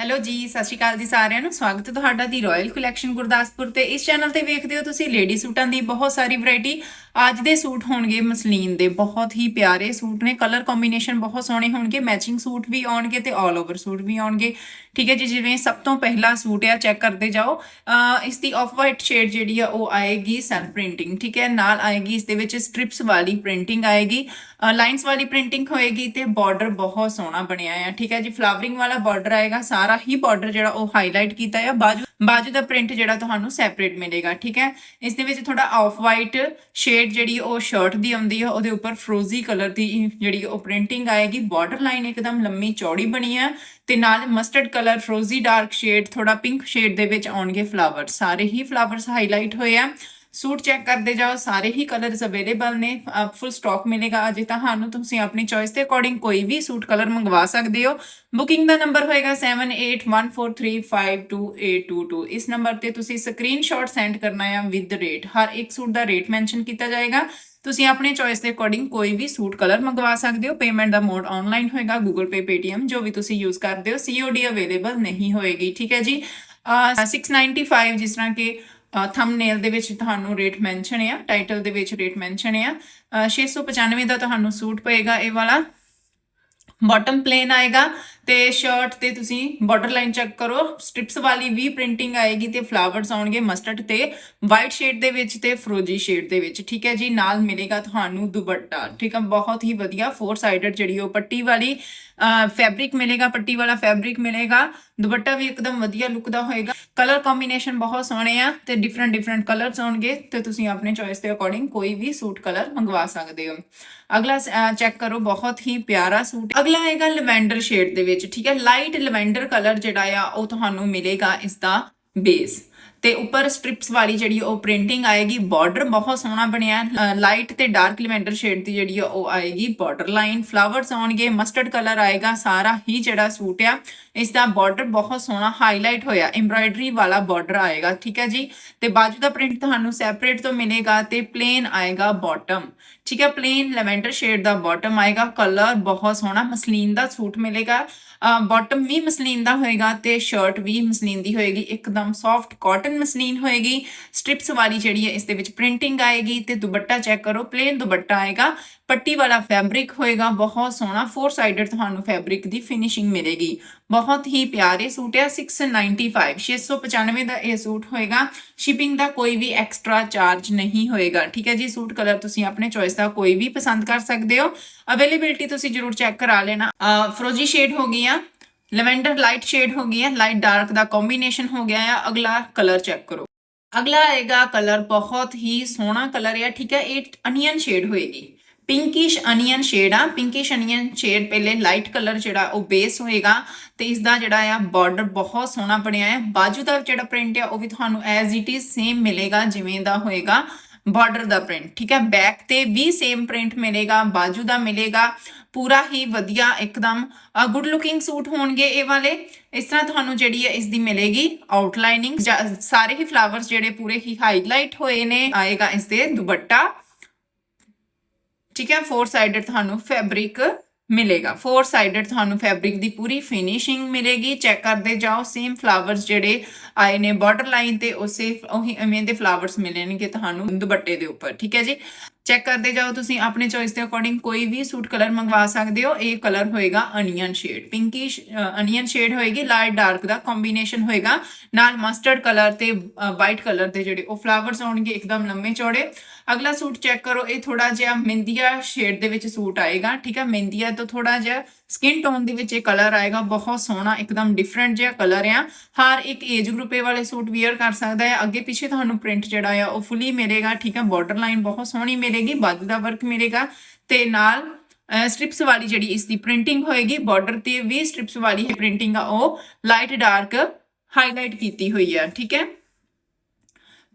Hello ਜੀ, ਸਤਿ ਸ਼੍ਰੀ ਅਕਾਲ ਜੀ ਸਾਰਿਆਂ ਨੂੰ। ਸਵਾਗਤ ਹੈ ਤੁਹਾਡਾ ਦੀ ਰਾਇਲ ਕਲੈਕਸ਼ਨ ਗੁਰਦਾਸਪੁਰ ਤੇ। ਇਸ ਚੈਨਲ ਤੇ ਵੇਖਦੇ ਹੋ ਤੁਸੀਂ ਲੇਡੀ ਸੂਟਾਂ ਦੀ ਬਹੁਤ ਸਾਰੀ ਵੈਰਾਈਟੀ ਅੱਜ ਦੇ ਸੂਟ ਹੋਣਗੇ ਮਸਲੀਨ ਦੇ। ਬਹੁਤ ਹੀ ਪਿਆਰੇ ਸੂਟ ਨੇ। ਕਲਰ ਕੰਬੀਨੇਸ਼ਨ ਬਹੁਤ ਸੋਹਣੇ ਹੋਣਗੇ। ਮੈਚਿੰਗ ਸੂਟ ਵੀ ਆਉਣਗੇ ਤੇ ਆਲ ਓਵਰ ਸੂਟ ਵੀ ਆਉਣਗੇ। ਠੀਕ ਹੈ ਜੀ, ਜਿਵੇਂ ਸਭ ਤੋਂ ਪਹਿਲਾ ਸੂਟ ਆ ਚੈੱਕ ਕਰਦੇ ਜਾਓ। ਅਹ ਇਸ ਦੀ ਆਫ ਵਾਈਟ ਸ਼ੇਡ ਜਿਹੜੀ ਆ, ਉਹ ਆਏਗੀ ਸਨ ਪ੍ਰਿੰਟਿੰਗ ਠੀਕ ਹੈ, ਨਾਲ ਆਏਗੀ ਇਸ ਦੇ ਵਿੱਚ ਸਟ੍ਰਿਪਸ ਵਾਲੀ ਪ੍ਰਿੰਟਿੰਗ ਆਏਗੀ। ਲਾਈਨਸ ਵਾਲੀ ਪ੍ਰਿੰਟਿੰਗ ਹੋਏਗੀ ਤੇ ਬਾਰਡਰ ਬਹੁਤ ਸੋਹਣਾ ਬਣਿਆ ਆ। ਠੀਕ ਹੈ ਜੀ ਫਲਾਵਰਿੰਗ ਵਾਲਾ ਬਾਰਡਰ ਆਏਗਾ, ਸਾਰਾ ਹੀ ਬਾਰਡਰ ਜਿਹੜਾ ਉਹ ਹਾਈਲਾਈਟ ਕੀਤਾ ਆ ਬਾਜੂ ਬਾਜੂ ਦਾ ਪ੍ਰਿੰਟ ਜਿਹੜਾ ਤੁਹਾਨੂੰ ਸੈਪਰੇਟ ਮਿਲੇਗਾ, ਠੀਕ ਹੈ? ਇਸ ਦੇ ਵਿੱਚ ਥੋੜਾ ਆਫ ਵਾਈਟ ਸ਼ੇਡ ਜਿਹੜੀ ਉਹ ਸ਼ਰਟ ਦੀ ਆਉਂਦੀ ਆ, ਉਹਦੇ ਉੱਪਰ ਫਰੋਜ਼ੀ ਕਲਰ ਦੀ ਜਿਹੜੀ ਉਹ ਪ੍ਰਿੰਟਿੰਗ ਆਏਗੀ। ਬਾਰਡਰ ਲਾਈਨ ਇੱਕਦਮ ਲੰਮੀ ਚੌੜੀ ਬਣੀ ਹੈ ਤੇ ਨਾਲ ਮਸਟਰਡ ਕਲਰ ਫਰੋਜ਼ੀ ਡਾਰਕ ਸ਼ੇਡ ਥੋੜਾ ਪਿੰਕ ਸ਼ੇਡ ਦੇ ਵਿੱਚ ਆਉਣਗੇ ਫਲਾਵਰ ਸਾਰੇ ਹੀ ਫਲਾਵਰਸ ਹਾਈਲਾਈਟ ਹੋਏ ਆ। ਸੂਟ ਚੈੱਕ ਕਰਦੇ ਜਾਓ, ਸਾਰੇ ਹੀ ਕਲਰਸ ਅਵੇਲੇਬਲ ਨੇ। ਫੁੱਲ ਸਟਾਕ ਮਿਲੇਗਾ। ਅਜੇ ਤੁਹਾਨੂੰ ਤੁਸੀਂ ਆਪਣੀ ਚੋਇਸ ਦੇ ਅਕੋਰਡਿੰਗ ਕੋਈ ਵੀ ਸੂਟ ਕਲਰ ਮੰਗਵਾ ਸਕਦੇ ਹੋ। ਬੁਕਿੰਗ ਦਾ ਨੰਬਰ ਹੋਏਗਾ 7814352822 ਇਸ ਨੰਬਰ ਤੇ ਤੁਸੀਂ ਸਕਰੀਨਸ਼ਾਟ ਸੈਂਡ ਕਰਨਾ ਹੈ ਵਿਦ ਰੇਟ ਹਰ ਇੱਕ ਸੂਟ ਦਾ ਰੇਟ ਮੈਂਸ਼ਨ ਕੀਤਾ ਜਾਏਗਾ। ਤੁਸੀਂ ਆਪਣੇ ਚੋਇਸ ਦੇ ਅਕੋਰਡਿੰਗ ਕੋਈ ਵੀ ਸੂਟ ਕਲਰ ਮੰਗਵਾ ਸਕਦੇ ਹੋ। ਪੇਮੈਂਟ ਦਾ ਮੋਡ ਆਨਲਾਈਨ ਹੋਏਗਾ, Google Pay, Paytm, ਜੋ ਵੀ ਤੁਸੀਂ ਯੂਜ਼ ਕਰਦੇ ਹੋ। COD ਅਵੇਲੇਬਲ ਨਹੀਂ ਹੋਏਗੀ। ਠੀਕ ਹੈ ਜੀ? ਅਹ 695 ਜਿਸ ਤਰ੍ਹਾਂ ਕਿ ਥੰਬਨੇਲ ਦੇ ਵਿੱਚ ਤੁਹਾਨੂੰ ਰੇਟ ਮੈਂਸ਼ਨ ਆ ਟਾਈਟਲ ਦੇ ਵਿੱਚ ਰੇਟ ਮੈਂਸ਼ਨ ਆ। ਅਹ 695 ਦਾ ਤੁਹਾਨੂੰ ਸੂਟ ਪਏਗਾ ਇਹ ਵਾਲਾ। ਬਾਟਮ ਪਲੇਨ ਆਏਗਾ। ਤੇ ਸ਼ਰਟ ਤੇ ਤੁਸੀਂ ਬਾਰਡਰ ਲਾਈਨ ਚੈੱਕ ਕਰੋ। ਸਟ੍ਰਿਪਸ ਵਾਲੀ ਵੀ ਪ੍ਰਿੰਟਿੰਗ ਆਏਗੀ ਤੇ ਫਲਾਵਰਸ ਆਉਣਗੇ ਮਸਟਰਡ ਤੇ ਵਾਈਟ ਸ਼ੇਡ ਦੇ ਵਿੱਚ ਤੇ ਫਰੋਜੀ ਸ਼ੇਡ ਦੇ ਵਿੱਚ। ਠੀਕ ਹੈ ਜੀ? ਨਾਲ ਮਿਲੇਗਾ ਤੁਹਾਨੂੰ ਦੁਪੱਟਾ। ਠੀਕ ਹੈ? ਬਹੁਤ ਹੀ ਵਧੀਆ ਫੋਰ ਸਾਈਡਡ ਜਿਹੜੀ ਉਹ ਪੱਟੀ ਵਾਲੀ ਫੈਬਰਿਕ ਮਿਲੇਗਾ, ਪੱਟੀ ਵਾਲਾ ਫੈਬਰਿਕ ਮਿਲੇਗਾ। ਦੁਪੱਟਾ ਵੀ ਇੱਕਦਮ ਵਧੀਆ ਲੁੱਕ ਦਾ ਹੋਏਗਾ। ਕਲਰ ਕੰਬੀਨੇਸ਼ਨ ਬਹੁਤ ਸੋਹਣੇ ਆ ਤੇ ਡਿਫਰੈਂਟ ਡਿਫਰੈਂਟ ਕਲਰਸ ਆਉਣਗੇ ਤੇ ਤੁਸੀਂ ਆਪਣੇ ਚੋਇਸ ਦੇ ਅਕੋਰਡਿੰਗ ਕੋਈ ਵੀ ਸੂਟ ਕਲਰ ਮੰਗਵਾ ਸਕਦੇ ਹੋ। ਅਗਲਾ ਚੈੱਕ ਕਰੋ। ਬਹੁਤ ਹੀ ਪਿਆਰਾ ਸੂਟ। ਅਗਲਾ ਆਏਗਾ ਲਵੈਂਡਰ ਸ਼ੇਡ ਦੇ ਵਿੱਚ। ਠੀਕ ਹੈ? ਲਾਈਟ ਲਵੈਂਡਰ ਕਲਰ ਜਿਹੜਾ ਆ ਉਹ ਤੁਹਾਨੂੰ ਮਿਲੇਗਾ ਇਸ ਦਾ ਬੇਸ ਤੇ ਉੱਪਰ ਸਟ੍ਰਿਪਸ ਵਾਲੀ ਜਿਹੜੀ ਉਹ ਪ੍ਰਿੰਟਿੰਗ ਆਏਗੀ ਬਾਰਡਰ ਬਹੁਤ ਸੋਹਣਾ ਬਣਿਆ। ਲਾਈਟ ਤੇ ਡਾਰਕ ਲਵੈਂਡਰ ਸ਼ੇਡ ਦੀ ਜਿਹੜੀ ਆ ਉਹ ਆਏਗੀ ਬਾਰਡਰ ਲਾਈਨ ਫਲਾਵਰਸ ਆਉਣਗੇ ਮਸਟਰਡ ਕਲਰ ਆਏਗਾ, ਸਾਰਾ ਹੀ ਜਿਹੜਾ ਸੂਟ ਆ ਇਸ ਦਾ ਬਾਰਡਰ ਬਹੁਤ ਸੋਹਣਾ ਹਾਈਲਾਈਟ ਹੋਇਆ। ਐਮਬ੍ਰਾਇਡਰੀ ਵਾਲਾ ਬਾਰਡਰ ਆਏਗਾ, ਠੀਕ ਹੈ ਜੀ? ਤੇ ਬਾਜੂ ਦਾ ਪ੍ਰਿੰਟ ਤੁਹਾਨੂੰ ਸੈਪਰੇਟ ਤੋਂ ਮਿਲੇਗਾ ਤੇ ਪਲੇਨ ਆਏਗਾ ਬਾਟਮ ਠੀਕ ਹੈ? ਪਲੇਨ ਲੈਵੈਂਡਰ ਸ਼ੇਡ ਦਾ ਬਾਟਮ ਆਏਗਾ ਕਲਰ ਬਹੁਤ ਸੋਹਣਾ, ਮਸਲੀਨ ਦਾ ਸੂਟ ਮਿਲੇਗਾ। ਬਾਟਮ ਵੀ ਮਸਲੀਨ ਦਾ ਹੋਏਗਾ ਤੇ ਸ਼ਰਟ ਵੀ ਮਸਲੀਨ ਦੀ ਹੋਏਗੀ, ਇੱਕਦਮ ਸੌਫਟ ਕਾਟਨ ਮਸਲੀਨ ਹੋਏਗੀ ਸਟ੍ਰਿਪਸ ਵਾਲੀ ਜਿਹੜੀ ਹੈ ਇਸ ਦੇ ਵਿੱਚ ਪ੍ਰਿੰਟਿੰਗ ਆਏਗੀ ਤੇ ਦੁਪੱਟਾ ਚੈੱਕ ਕਰੋ ਪਲੇਨ ਦੁਪੱਟਾ ਆਏਗਾ, ਪੱਟੀ ਵਾਲਾ ਫੈਬਰਿਕ ਹੋਏਗਾ, ਬਹੁਤ ਸੋਹਣਾ ਫੋਰ ਸਾਈਡਡ ਤੁਹਾਨੂੰ ਫੈਬਰਿਕ ਦੀ ਫਿਨਿਸ਼ਿੰਗ ਮਿਲੇਗੀ। ਬਹੁਤ ਹੀ ਪਿਆਰੇ ਸੂਟ ਹੈ 695 695 ਦਾ ਇਹ ਸੂਟ ਹੋਏਗਾ ਸ਼ਿਪਿੰਗ ਦਾ ਕੋਈ ਵੀ ਐਕਸਟਰਾ ਚਾਰਜ ਨਹੀਂ ਹੋਏਗਾ, ਠੀਕ ਹੈ ਜੀ? ਸੂਟ ਕਲਰ ਤੁਸੀਂ ਆਪਣੇ ਚੋਇਸ ਦਾ ਕੋਈ ਵੀ ਪਸੰਦ ਕਰ ਸਕਦੇ ਹੋ। ਅਵੇਲੇਬਿਲਟੀ ਤੁਸੀਂ ਜਰੂਰ ਚੈੱਕ ਕਰਾ ਲੈਣਾ। ਫਰੋਜੀ ਸ਼ੇਡ ਹੋ ਗਈ ਆ ਲੈਵੈਂਡਰ ਲਾਈਟ ਸ਼ੇਡ ਹੋ ਗਈ ਹੈ, ਲਾਈਟ ਡਾਰਕ ਦਾ ਕੰਬੀਨੇਸ਼ਨ ਹੋ ਗਿਆ ਹੈ। ਅਗਲਾ ਕਲਰ ਚੈੱਕ ਕਰੋ। ਅਗਲਾ ਆਏਗਾ ਕਲਰ ਬਹੁਤ ਹੀ ਸੋਹਣਾ ਕਲਰ ਹੈ, ਠੀਕ ਹੈ, ਇਹ ਅਨੀਅਨ ਸ਼ੇਡ ਹੋਏਗੀ। ਪਿੰਕਿਸ਼ ਅਨੀਅਨ ਸ਼ੇਡ ਆ, ਪਿੰਕਿਸ਼ ਅਨੀਅਨ ਸ਼ੇਡ ਪਹਿਲੇ ਲਾਈਟ ਕਲਰ ਜਿਹੜਾ ਉਹ ਬੇਸ ਹੋਏਗਾ ਤੇ ਇਸ ਦਾ ਜਿਹੜਾ ਆ ਬਾਰਡਰ ਬਹੁਤ ਸੋਹਣਾ ਬਣਿਆ ਹੈ। ਬਾਜੂ ਦਾ ਜਿਹੜਾ ਪ੍ਰਿੰਟ ਆ, ਉਹ ਵੀ ਤੁਹਾਨੂੰ ਐਜ਼ ਇਟ ਇਜ਼ ਸੇਮ ਮਿਲੇਗਾ, ਜਿਵੇਂ ਦਾ ਹੋਏਗਾ ਬਾਰਡਰ ਦਾ ਪ੍ਰਿੰਟ, ਠੀਕ ਹੈ। ਬੈਕ ਤੇ ਵੀ ਸੇਮ ਪ੍ਰਿੰਟ ਮਿਲੇਗਾ, ਬਾਜੂ ਦਾ ਮਿਲੇਗਾ। ਪੂਰਾ ਹੀ ਵਧੀਆ ਇੱਕਦਮ ਗੁੱਡ ਲੁਕਿੰਗ ਸੂਟ ਹੋਣਗੇ ਇਹ ਵਾਲੇ। ਇਸ ਤਰ੍ਹਾਂ ਤੁਹਾਨੂੰ ਜਿਹੜੀ ਹੈ ਇਸ ਦੀ ਮਿਲੇਗੀ ਆਊਟਲਾਈਨਿੰਗ ਸਾਰੇ ਹੀ ਫਲਾਵਰਸ ਜਿਹੜੇ ਪੂਰੇ ਹੀ ਹਾਈਲਾਈਟ ਹੋਏ ਨੇ, ਆਏਗਾ ਇਸ ਦੇ ਦੁਪੱਟਾ। ਠੀਕ ਹੈ ਫੋਰ ਸਾਈਡਡ ਤੁਹਾਨੂੰ ਫੈਬਰਿਕ ਮਿਲੇਗਾ। ਫੋਰ ਸਾਈਡਡ ਤੁਹਾਨੂੰ ਫੈਬਰਿਕ ਦੀ ਪੂਰੀ ਫਿਨਿਸ਼ਿੰਗ ਮਿਲੇਗੀ। ਚੈੱਕ ਕਰਦੇ ਜਾਓ ਸੇਮ ਫਲਾਵਰਸ ਜਿਹੜੇ ਆਏ ਨੇ ਬਾਰਡਰ ਲਾਈਨ ਤੇ ਉਸੇ ਉਹੀ ਐਵੇਂ ਦੇ ਫਲਾਵਰਸ ਮਿਲਣਗੇ ਤੁਹਾਨੂੰ ਦੁਪੱਟੇ ਦੇ ਉੱਪਰ, ਠੀਕ ਹੈ ਜੀ? ਚੈੱਕ ਕਰਦੇ ਜਾਓ ਤੁਸੀਂ ਆਪਣੇ ਚੋਇਸ ਦੇ ਅਕੋਰਡਿੰਗ ਕੋਈ ਵੀ ਸੂਟ ਕਲਰ ਮੰਗਵਾ ਸਕਦੇ ਹੋ, ਇਹ ਕਲਰ ਹੋਏਗਾ onion shade pinkish onion shade ਹੋਏਗੀ ਲਾਈਟ ਡਾਰਕ ਦਾ ਕੰਬੀਨੇਸ਼ਨ ਹੋਏਗਾ, ਨਾਲ ਮਸਟਰਡ ਕਲਰ ਤੇ ਵਾਈਟ ਕਲਰ ਦੇ ਜਿਹੜੇ ਉਹ ਫਲਾਵਰਸ ਆਉਣਗੇ ਇੱਕਦਮ ਲੰਮੇ ਚੌੜੇ। ਅਗਲਾ ਸੂਟ ਚੈੱਕ ਕਰੋ, ਇਹ ਥੋੜਾ ਜਿਹਾ ਮਹਿੰਦੀਆ ਸ਼ੇਡ ਦੇ ਵਿੱਚ ਸੂਟ ਆਏਗਾ, ਠੀਕ ਹੈ? ਮਹਿੰਦੀਆ ਤੋਂ ਥੋੜਾ ਜਿਹਾ ਸਕਿਨ ਟੋਨ ਦੇ ਵਿੱਚ ਇਹ ਕਲਰ ਆਏਗਾ, ਬਹੁਤ ਸੋਹਣਾ, ਇੱਕਦਮ ਡਿਫਰੈਂਟ ਜਿਹਾ ਕਲਰ ਆ। ਹਰ ਇੱਕ ਏਜ ਗਰੁੱਪੇ ਵਾਲੇ ਸੂਟ ਵੇਅਰ ਕਰ ਸਕਦਾ ਹੈ। ਅੱਗੇ ਪਿੱਛੇ ਤੁਹਾਨੂੰ ਪ੍ਰਿੰਟ ਜਿਹੜਾ ਆ, ਉਹ ਫੁੱਲੀ ਮਿਲੇਗਾ, ਠੀਕ ਹੈ ਬਾਰਡਰ ਲਾਈਨ ਬਹੁਤ ਸੋਹਣੀ ਮਿਲੇਗੀ, ਬਾਜੂ ਦਾ ਵਰਕ ਮਿਲੇਗਾ। ਤੇ ਨਾਲ ਸਟ੍ਰਿਪਸ ਵਾਲੀ ਜਿਹੜੀ ਇਸ ਦੀ ਪ੍ਰਿੰਟਿੰਗ ਹੋਏਗੀ ਬਾਰਡਰ ਤੇ ਵੀ ਸਟ੍ਰਿਪਸ ਵਾਲੀ ਹੈ ਪ੍ਰਿੰਟਿੰਗ ਆ, ਉਹ ਲਾਈਟ ਡਾਰਕ ਹਾਈਲਾਈਟ ਕੀਤੀ ਹੋਈ ਆ, ਠੀਕ ਹੈ?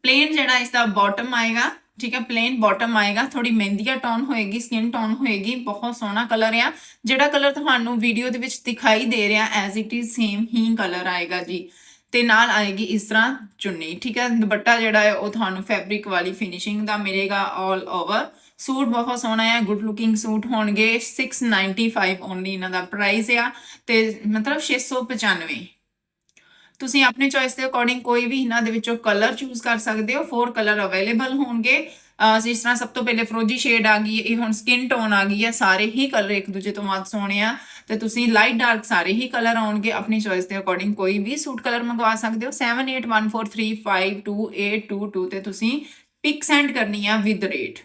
ਪਲੇਨ ਜਿਹੜਾ ਇਸ ਦਾ ਬਾਟਮ ਆਏਗਾ ਠੀਕ ਹੈ ਪਲੇਨ ਬਾਟਮ ਆਏਗਾ ਥੋੜੀ ਮਹਿੰਦੀਆ ਟੋਨ ਹੋਏਗੀ ਸਕਿਨ ਟੋਨ ਹੋਏਗੀ, ਬਹੁਤ ਸੋਹਣਾ ਕਲਰ ਆ। ਜਿਹੜਾ ਕਲਰ ਤੁਹਾਨੂੰ ਵੀਡੀਓ ਦੇ ਵਿੱਚ ਦਿਖਾਈ ਦੇ ਰਿਹਾ ਐਜ਼ ਇਟ ਇਜ਼ ਸੇਮ ਹੀ ਕਲਰ ਆਏਗਾ ਜੀ। ਤੇ ਨਾਲ ਆਏਗੀ ਇਸ ਤਰ੍ਹਾਂ ਚੁੰਨੀ, ਠੀਕ ਹੈ, ਦੁਪੱਟਾ ਜਿਹੜਾ ਹੈ, ਉਹ ਤੁਹਾਨੂੰ ਫੈਬਰਿਕ ਵਾਲੀ ਫਿਨਿਸ਼ਿੰਗ ਦਾ ਮਿਲੇਗਾ 올 ਓਵਰ ਸੂਟ ਬਹੁਤ ਸੋਹਣਾ ਹੈ ਗੁੱਡ ਲੁਕਿੰਗ ਸੂਟ ਹੋਣਗੇ 695 ਓਨਲੀ ਇਹਨਾਂ ਦਾ ਪ੍ਰਾਈਸ ਆ। ਤੇ ਮਤਲਬ 695 ਤੁਸੀਂ ਆਪਣੇ ਚੋਇਸ ਦੇ ਅਕੋਰਡਿੰਗ ਕੋਈ ਵੀ ਇਹਨਾਂ ਦੇ ਵਿੱਚੋਂ ਕਲਰ ਚੂਜ਼ ਕਰ ਸਕਦੇ ਹੋ ਫੋਰ ਕਲਰ ਅਵੇਲੇਬਲ ਹੋਣਗੇ। ਜਿਸ ਤਰ੍ਹਾਂ ਸਭ ਤੋਂ ਪਹਿਲੇ ਫਰੋਜੀ ਸ਼ੇਡ ਆ ਗਈ, ਇਹ ਹੁਣ ਸਕਿਨ ਟੋਨ ਆ ਗਈ ਹੈ, ਸਾਰੇ ਹੀ ਕਲਰ ਇੱਕ ਦੂਜੇ ਤੋਂ ਵੱਧ ਸੋਹਣੇ ਆ। ਤੇ ਤੁਸੀਂ ਲਾਈਟ ਡਾਰਕ ਸਾਰੇ ਹੀ ਕਲਰ ਆਉਣਗੇ, ਆਪਣੀ ਚੋਇਸ ਦੇ ਅਕੋਰਡਿੰਗ ਕੋਈ ਵੀ ਸੂਟ ਕਲਰ ਮੰਗਵਾ ਸਕਦੇ ਹੋ। 7814352822 ਤੇ ਤੁਸੀਂ ਪਿਕ ਸੈਂਡ ਕਰਨੀ ਆ ਵਿਦ ਰੇਟ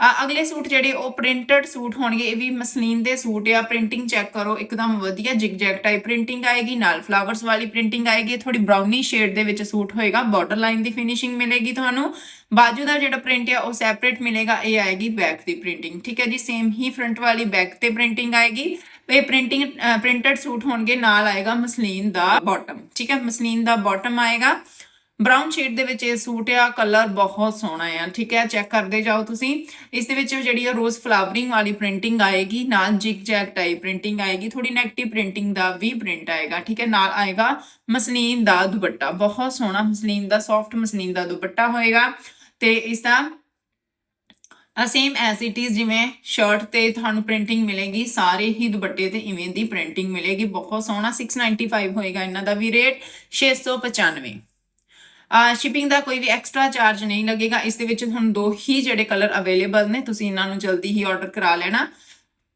ਅਗਲੇ ਸੂਟ ਜਿਹੜੇ ਉਹ ਪ੍ਰਿੰਟਡ ਸੂਟ ਹੋਣਗੇ, ਇਹ ਵੀ ਮਸਲੀਨ ਦੇ ਸੂਟ ਆ। ਪ੍ਰਿੰਟਿੰਗ ਚੈੱਕ ਕਰੋ, ਇੱਕਦਮ ਵਧੀਆ ਜਿਗ ਜਿਗਜੈਗ ਟਾਈਪ ਪ੍ਰਿੰਟਿੰਗ ਆਏਗੀ, ਨਾਲ ਫਲਾਵਰਸ ਵਾਲੀ ਪ੍ਰਿੰਟਿੰਗ ਆਏਗੀ ਥੋੜੀ ਬ੍ਰਾਊਨੀ ਸ਼ੇਡ ਦੇ ਵਿੱਚ ਸੂਟ ਹੋਏਗਾ ਬਾਰਡਰ ਲਾਈਨ ਦੀ ਫਿਨਿਸ਼ਿੰਗ ਮਿਲੇਗੀ ਤੁਹਾਨੂੰ। ਬਾਜੂ ਦਾ ਜਿਹੜਾ ਪ੍ਰਿੰਟ ਆ, ਉਹ ਸੈਪਰੇਟ ਮਿਲੇਗਾ, ਇਹ ਆਏਗੀ ਬੈਕ ਦੀ ਪ੍ਰਿੰਟਿੰਗ ਠੀਕ ਹੈ ਜੀ? ਸੇਮ ਹੀ ਫਰੰਟ ਵਾਲੀ ਬੈਕ ਤੇ ਪ੍ਰਿੰਟਿੰਗ ਆਏਗੀ। ਇਹ ਪ੍ਰਿੰਟਿੰਗ ਪ੍ਰਿੰਟਡ ਸੂਟ ਹੋਣਗੇ, ਨਾਲ ਆਏਗਾ ਮਸਲੀਨ ਦਾ ਬਾਟਮ ਠੀਕ ਹੈ? ਮਸਲੀਨ ਦਾ ਬਾਟਮ ਆਏਗਾ। ਬ੍ਰਾਊਨ ਸ਼ੇਡ ਦੇ ਵਿੱਚ ਇਹ ਸੂਟ ਆ ਕਲਰ ਬਹੁਤ ਸੋਹਣਾ ਆ, ਠੀਕ ਹੈ? ਚੈੱਕ ਕਰਦੇ ਜਾਓ ਤੁਸੀਂ। ਇਸ ਦੇ ਵਿੱਚ ਜਿਹੜੀ ਆ ਰੋਜ਼ ਫਲਾਵਰਿੰਗ ਵਾਲੀ ਪ੍ਰਿੰਟਿੰਗ ਆਏਗੀ, ਨਾਲ ਜਿਗ ਜੈਗ ਟਾਈਪ ਪ੍ਰਿੰਟਿੰਗ ਆਏਗੀ ਥੋੜੀ ਨੈਗੇਟਿਵ ਪ੍ਰਿੰਟਿੰਗ ਦਾ ਵੀ ਪ੍ਰਿੰਟ ਆਏਗਾ, ਠੀਕ ਹੈ? ਨਾਲ ਆਏਗਾ ਮਸਲੀਨ ਦਾ ਦੁਪੱਟਾ, ਬਹੁਤ ਸੋਹਣਾ ਮਸਲੀਨ ਦਾ ਸੌਫਟ ਮਸਲੀਨ ਦਾ ਦੁਪੱਟਾ ਹੋਏਗਾ। ਤੇ ਇਸ ਦਾ ਸੇਮ ਐਸ ਇਟ ਇਜ਼ ਜਿਵੇਂ ਸ਼ਰਟ ਤੇ ਤੁਹਾਨੂੰ ਪ੍ਰਿੰਟਿੰਗ ਮਿਲੇਗੀ, ਸਾਰੇ ਹੀ ਦੁਪੱਟੇ ਤੇ ਇਵੇਂ ਦੀ ਪ੍ਰਿੰਟਿੰਗ ਮਿਲੇਗੀ, ਬਹੁਤ ਸੋਹਣਾ 695 ਹੋਏਗਾ ਇਹਨਾਂ ਦਾ ਵੀ ਰੇਟ 695 ਸ਼ਿਪਿੰਗ ਦਾ ਕੋਈ ਵੀ ਐਕਸਟਰਾ ਚਾਰਜ ਨਹੀਂ ਲੱਗੇਗਾ। ਇਸ ਦੇ ਵਿੱਚ ਹੁਣ ਦੋ ਹੀ ਜਿਹੜੇ ਕਲਰ ਅਵੇਲੇਬਲ ਨੇ, ਤੁਸੀਂ ਇਹਨਾਂ ਨੂੰ ਜਲਦੀ ਹੀ ਆਰਡਰ ਕਰਾ ਲੈਣਾ।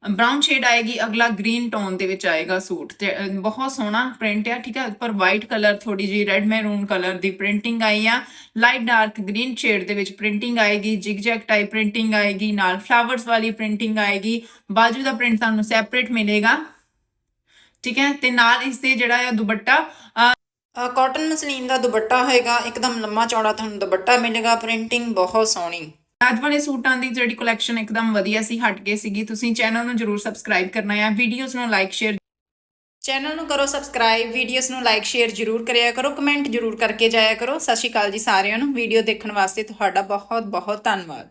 ਬ੍ਰਾਊਨ ਸ਼ੇਡ ਆਏਗੀ, ਅਗਲਾ ਗ੍ਰੀਨ ਟੋਨ ਦੇ ਵਿੱਚ ਆਏਗਾ ਸੂਟ। ਤੇ ਬਹੁਤ ਸੋਹਣਾ ਪ੍ਰਿੰਟ ਆ, ਠੀਕ ਹੈ ਉੱਪਰ ਵਾਈਟ ਕਲਰ ਥੋੜੀ ਜਿਹੀ ਰੈਡ ਮੈਰੂਨ ਕਲਰ ਦੀ ਪ੍ਰਿੰਟਿੰਗ ਆਈ ਆ। ਲਾਈਟ ਡਾਰਕ ਗ੍ਰੀਨ ਸ਼ੇਡ ਦੇ ਵਿੱਚ ਪ੍ਰਿੰਟਿੰਗ ਆਏਗੀ ਜਿਗਜੈਗ ਟਾਈਪ ਪ੍ਰਿੰਟਿੰਗ ਆਏਗੀ, ਨਾਲ ਫਲਾਵਰਸ ਵਾਲੀ ਪ੍ਰਿੰਟਿੰਗ ਆਏਗੀ। ਬਾਜੂ ਦਾ ਪ੍ਰਿੰਟ ਤੁਹਾਨੂੰ ਸੈਪਰੇਟ ਮਿਲੇਗਾ। ਠੀਕ ਹੈ? ਤੇ ਨਾਲ ਇਸ ਦੇ ਜਿਹੜਾ ਆ ਦੁਪੱਟਾ ਕਾਟਨ ਮਸਲੀਨ ਦਾ ਦੁਪੱਟਾ ਹੋਏਗਾ ਇੱਕਦਮ ਲੰਮਾ ਚੌੜਾ ਤੁਹਾਨੂੰ ਦੁਪੱਟਾ ਮਿਲੇਗਾ ਪ੍ਰਿੰਟਿੰਗ ਬਹੁਤ ਸੋਹਣੀ। ਅੱਜ ਵਾਲੇ ਸੂਟਾਂ ਦੀ ਜਿਹੜੀ ਕਲੈਕਸ਼ਨ ਇੱਕਦਮ ਵਧੀਆ ਸੀ ਹਟ ਕੇ ਸੀਗੀ ਤੁਸੀਂ ਚੈਨਲ ਨੂੰ ਜਰੂਰ ਸਬਸਕ੍ਰਾਈਬ ਕਰਨਾ ਹੈ ਵੀਡੀਓਜ਼ ਨੂੰ ਲਾਈਕ ਸ਼ੇਅਰ ਚੈਨਲ ਨੂੰ ਕਰੋ ਸਬਸਕ੍ਰਾਈਬ ਵੀਡੀਓਜ਼ ਨੂੰ ਲਾਈਕ ਸ਼ੇਅਰ ਜਰੂਰ ਕਰਿਆ ਕਰੋ ਕਮੈਂਟ ਜਰੂਰ ਕਰਕੇ ਜਾਇਆ ਕਰੋ। ਸਤਿ ਸ਼੍ਰੀ ਅਕਾਲ ਜੀ ਸਾਰਿਆਂ ਨੂੰ ਵੀਡੀਓ ਦੇਖਣ ਵਾਸਤੇ ਤੁਹਾਡਾ ਬਹੁਤ ਬਹੁਤ ਧੰਨਵਾਦ।